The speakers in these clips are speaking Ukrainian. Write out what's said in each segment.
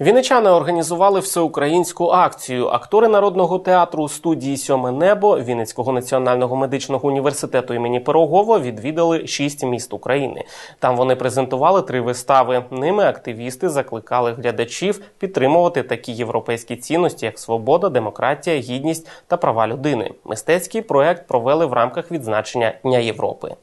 Вінничани організували всеукраїнську акцію. Актори народного театру студії Сьоме небо Вінницького національного медичного університету імені Пирогова відвідали шість міст України. Там вони презентували три вистави. Ними активісти закликали глядачів підтримувати такі європейські цінності, як свобода, демократія, гідність та права людини. Мистецький проект провели в рамках відзначення Дня Європи.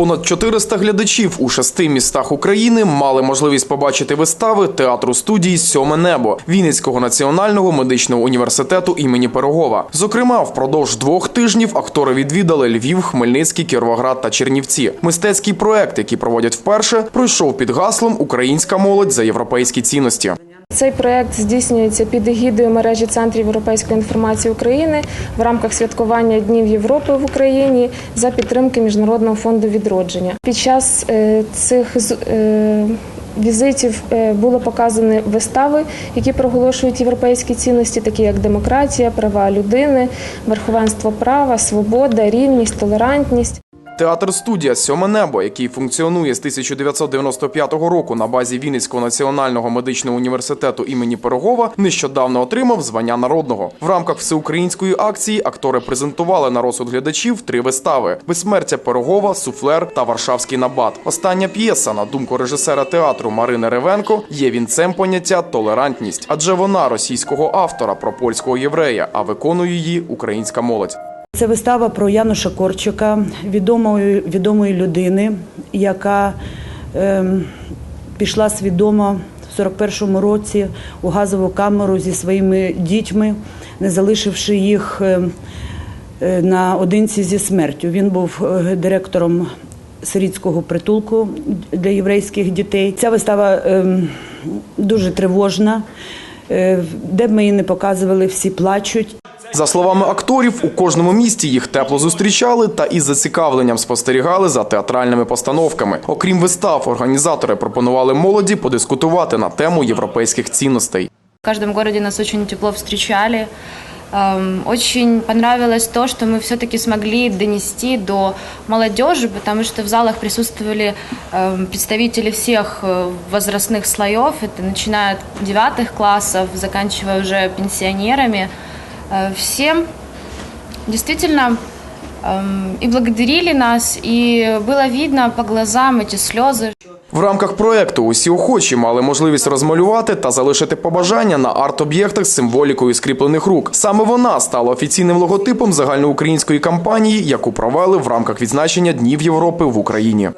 Понад 400 глядачів у шести містах України мали можливість побачити вистави театру студії Сьоме небо Вінницького національного медичного університету імені Пирогова. Зокрема, впродовж двох тижнів актори відвідали Львів, Хмельницький, Кіровоград та Чернівці. Мистецький проект, який проводять вперше, пройшов під гаслом Українська молодь за європейські цінності. Цей проект здійснюється під егідою мережі центрів європейської інформації України в рамках святкування Днів Європи в Україні за підтримки Міжнародного фонду відродження. Під час е, цих е, візитів е, було показані вистави, які проголошують європейські цінності, такі як демократія, права людини, верховенство права, свобода, рівність, толерантність. Театр студія Сьоме небо, який функціонує з 1995 року на базі Вінницького національного медичного університету імені Пирогова, нещодавно отримав звання народного. В рамках всеукраїнської акції актори презентували на розсуд глядачів три вистави: безсмертя Пирогова, суфлер та Варшавський набат. Остання п'єса, на думку режисера театру Марини Ревенко, є вінцем поняття толерантність, адже вона російського автора про польського єврея, а виконує її українська молодь. Це вистава про Януша Корчика, відомої, відомої людини, яка ем, пішла свідомо в 41-му році у газову камеру зі своїми дітьми, не залишивши їх ем, е, наодинці зі смертю. Він був е, директором сирітського притулку для єврейських дітей. Ця вистава ем, дуже тривожна. Е, Де б ми її не показували, всі плачуть. За словами акторів, у кожному місті їх тепло зустрічали та із зацікавленням спостерігали за театральними постановками. Окрім вистав, організатори пропонували молоді подискутувати на тему європейських цінностей. В каждом городе нас очень тепло встречали. Эм, Очень понравилось то, что мы все-таки смогли донести до молодежи, потому что в залах присутствовали эм, представители всех э, возрастных слоев. Это начиная от девятых классов, заканчивая уже пенсионерами. Э, Всем действительно эм, и благодарили нас, и было видно по глазам эти слезы. В рамках проекту усі охочі мали можливість розмалювати та залишити побажання на арт-об'єктах з символікою скріплених рук. Саме вона стала офіційним логотипом загальноукраїнської кампанії, яку провели в рамках відзначення Днів Європи в Україні.